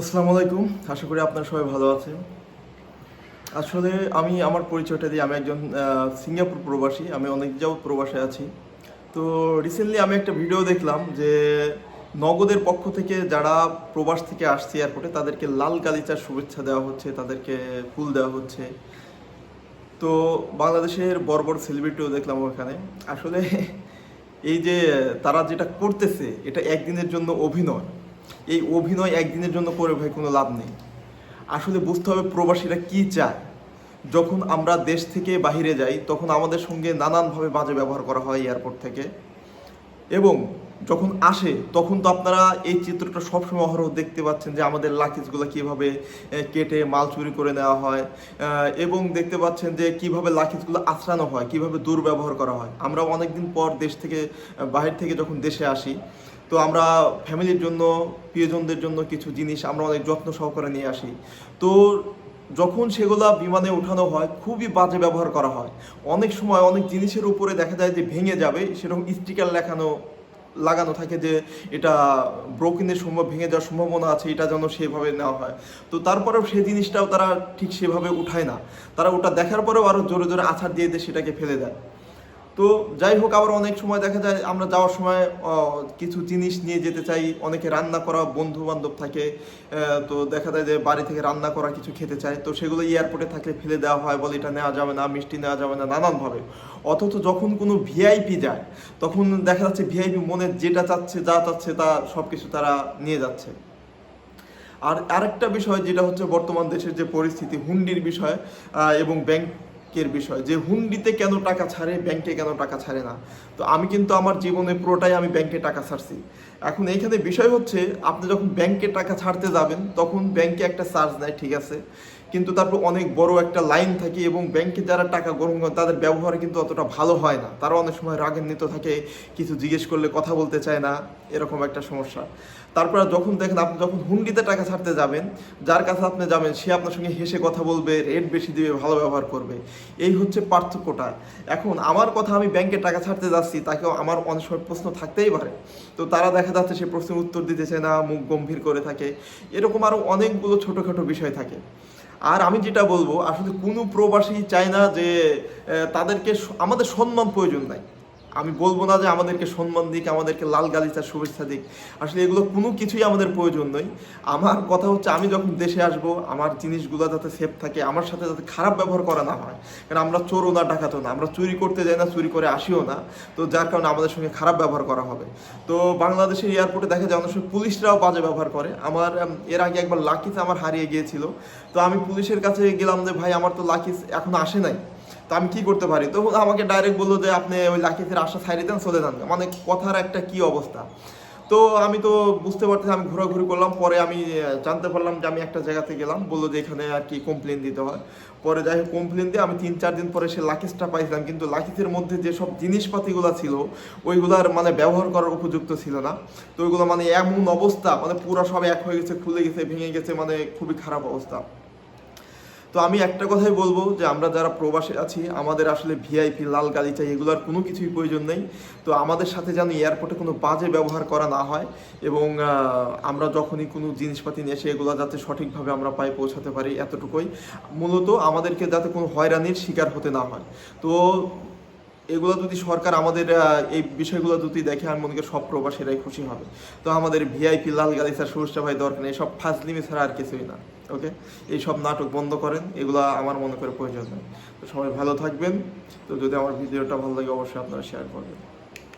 আসসালামু আলাইকুম। আশা করি আপনারা সবাই ভালো আছেন। আসলে আমি আমার পরিচয়টা দিই আমি একজন সিঙ্গাপুর প্রবাসী, আমি অনেক যাবত প্রবাসে আছি। তো রিসেন্টলি আমি একটা ভিডিও দেখলাম যে নগদের পক্ষ থেকে যারা প্রবাস থেকে আসছে এয়ারপোর্টে তাদেরকে লাল গালিচার শুভেচ্ছা দেওয়া হচ্ছে, তাদেরকে ফুল দেওয়া হচ্ছে। তো বাংলাদেশের বড় বড় সেলিব্রিটিও দেখলাম ওখানে। আসলে এই যে তারা যেটা করতেছে, এটা একদিনের জন্য অভিনয়। এই অভিনয় একদিনের জন্য করে ভাই, কোনো লাভ নেই। আসলে বুঝতে হবে প্রবাসীরা কি চায়। যখন আমরা দেশ থেকে বাহিরে যাই, তখন আমাদের সঙ্গে নানানভাবে বাজে ব্যবহার করা হয় এয়ারপোর্ট থেকে। এবং যখন আসে, তখন তো আপনারা এই চিত্রটা সবসময় অহরহ দেখতে পাচ্ছেন যে আমাদের লাকিজগুলো কীভাবে কেটে মাল চুরি করে নেওয়া হয় এবং দেখতে পাচ্ছেন যে কীভাবে লাকিজগুলো আশ্রানো হয়, কীভাবে দুর্ব্যবহার করা হয়। আমরা অনেকদিন পর দেশ থেকে বাহির থেকে যখন দেশে আসি তো আমরা ফ্যামিলির জন্য, প্রিয়জনদের জন্য কিছু জিনিস আমরা অনেক যত্ন সহকারে নিয়ে আসি। তো যখন সেগুলা বিমানে ওঠানো হয়, খুবই বাজে ব্যবহার করা হয়। অনেক সময় অনেক জিনিসের উপরে দেখা যায় যে ভেঙে যাবে, সেরকম স্টিকার লেখানো, লাগানো থাকে যে এটা ব্রোকিনের সম্ভব, ভেঙে যাওয়ার সম্ভাবনা আছে, এটা যেন সেভাবে নেওয়া হয়। তো তারপরেও সেই জিনিসটাও তারা ঠিক সেভাবে উঠায় না। তারা ওটা দেখার পরেও আরও জোরে জোরে আছাড় দিয়ে দিয়ে সেটাকে ফেলে দেয়। তো যাই হোক, আবার অনেক সময় দেখা যায় আমরা যাওয়ার সময় কিছু জিনিস নিয়ে যেতে চাই, অনেকে রান্না করা বন্ধু বান্ধব থাকে তো দেখা যায় যে বাড়ি থেকে রান্না করা কিছু খেতে চায়, তো সেগুলো এয়ারপোর্টে থাকলে ফেলে দেওয়া হয়, বলে এটা নেওয়া যাবে না, মিষ্টি নেওয়া যাবে না, নানানভাবে। অথচ যখন কোনো ভিআইপি যায়, তখন দেখা যাচ্ছে ভিআইপি মনে যেটা চাচ্ছে, যা চাচ্ছে, তা সব কিছু তারা নিয়ে যাচ্ছে। আর আরেকটা বিষয়, যেটা হচ্ছে বর্তমান দেশের যে পরিস্থিতি, হুন্ডির বিষয় এবং এবং ব্যাংকের বিষয়, যে হুন্ডিতে কেন টাকা ছাড়ে, ব্যাংকে কেন টাকা ছাড়ে না। তো আমি কিন্তু আমার জীবনে পুরোটাই আমি ব্যাংকে টাকা ছাড়ছি। এখন এইখানে বিষয় হচ্ছে, আপনি যখন ব্যাংকে টাকা ছাড়তে যাবেন, তখন ব্যাংকে একটা চার্জ নেয়, ঠিক আছে? কিন্তু তারপর অনেক বড় একটা লাইন থাকে এবং ব্যাংকে যারা টাকা গ্রহণ করে তাদের ব্যবহার কিন্তু অতটা ভালো হয় না। তারা অনেক সময় রাগান্বিত থাকে, কিছু জিজ্ঞেস করলে কথা বলতে চায় না, এরকম একটা সমস্যা। তারপরে যখন দেখেন আপনি যখন হুন্ডিতে টাকা ছাড়তে যাবেন, যার কাছে আপনি যাবেন, সে আপনার সঙ্গে হেসে কথা বলবে রেট বেশি দিবে, ভালো ব্যবহার করবে। এই হচ্ছে পার্থক্যটা। এখন আমার কথা আমি ব্যাংকে টাকা ছাড়তে যাচ্ছি, তাকেও আমার অনেক সময় প্রশ্ন থাকতেই পারে। তো তারা দেখা যাচ্ছে সে প্রশ্নের উত্তর দিতে চায় না, মুখ গম্ভীর করে থাকে। এরকম আরও অনেকগুলো ছোটোখাটো বিষয় থাকে। আর আমি যেটা বলব, আসলে কোনো প্রবাসী চায় না যে তাদেরকে আমাদের সম্মান প্রয়োজন নাই। আমি বলব না যে আমাদেরকে সম্মান দিক, আমাদেরকে লাল গালিচার শুভেচ্ছা দিক। আসলে এগুলো কোনো কিছুই আমাদের প্রয়োজন নয়। আমার কথা হচ্ছে আমি যখন দেশে আসব, আমার জিনিসগুলো যাতে সেফ থাকে, আমার সাথে যাতে খারাপ ব্যবহার করা না হয়। কারণ আমরা চোরও না, ডাকাতও না। আমরা চুরি করতে যাই না, চুরি করে আসিও না। তো যার কারণে আমাদের সঙ্গে খারাপ ব্যবহার করা হবে। তো বাংলাদেশের এয়ারপোর্টে দেখা যায় অনেক সময় পুলিশরাও বাজে ব্যবহার করে। আমার এর আগে একবার লাকিস আমার হারিয়ে গিয়েছিল। তো আমি পুলিশের কাছে গেলাম যে, ভাই, আমার তো লাকিস এখন আসে নাই। তো আমি কি করতে পারি? তো আমাকে ডাইরেক্ট বলল যে, আপনি ওই লাকিসের আশা ছাড়িয়ে দেন, চলে যান। মানে কথার একটা কি অবস্থা? তো আমি তো বুঝতে পারতেছি, আমি ঘোরাঘুরি করলাম। পরে আমি জানতে পারলাম যে আমি একটা জায়গাতে গেলাম। বলল যে, এখানে আর কি কমপ্লেন দিতে হয়। পরে যাই হোক কমপ্লেন দিয়ে আমি তিন, চার দিন পরে সে লাকিসটা পাইছিলাম। কিন্তু লাকিসের মধ্যে যেসব জিনিসপাতিগুলো ছিল, ওইগুলার মানে ব্যবহার করার উপযুক্ত ছিল না। তো ওইগুলো মানে এমন অবস্থা মানে পুরো সব এক হয়ে গেছে, খুলে গেছে, ভেঙে গেছে মানে খুবই খারাপ অবস্থা। তো আমি একটা কথাই বলব যে আমরা যারা প্রবাসে আছি, আমাদের আসলে ভিআইপি লাল গালিচা এগুলোর কোনো কিছুই প্রয়োজন নেই। তো আমাদের সাথে যেন এয়ারপোর্টে কোনো বাজে ব্যবহার করা না হয় এবং আমরা যখনই কোনো জিনিসপাতি নিয়ে এসে এগুলো যাতে সঠিকভাবে আমরা পায়ে পৌঁছাতে পারি এতটুকুই। মূলত আমাদেরকে যাতে কোনো হয়রানির শিকার হতে না হয়। তো এগুলো যদি সরকার আমাদের এই বিষয়গুলো যদি দেখে, আমি মনে করি সব প্রবাসীরাই খুশি হবে। তো আমাদের ভিআইপি লাল গালিচার সুরক্ষা ভাই দরকার নেই, সব ফাজলিমি ছাড়া আর কিছুই না। ওকে এই সব নাটক বন্ধ করেন, এগুলো আমার মনে করে প্রয়োজন নেই। তো সবাই ভালো থাকবেন। তো যদি আমার ভিডিওটা ভালো লাগে, অবশ্যই আপনারা শেয়ার করবেন।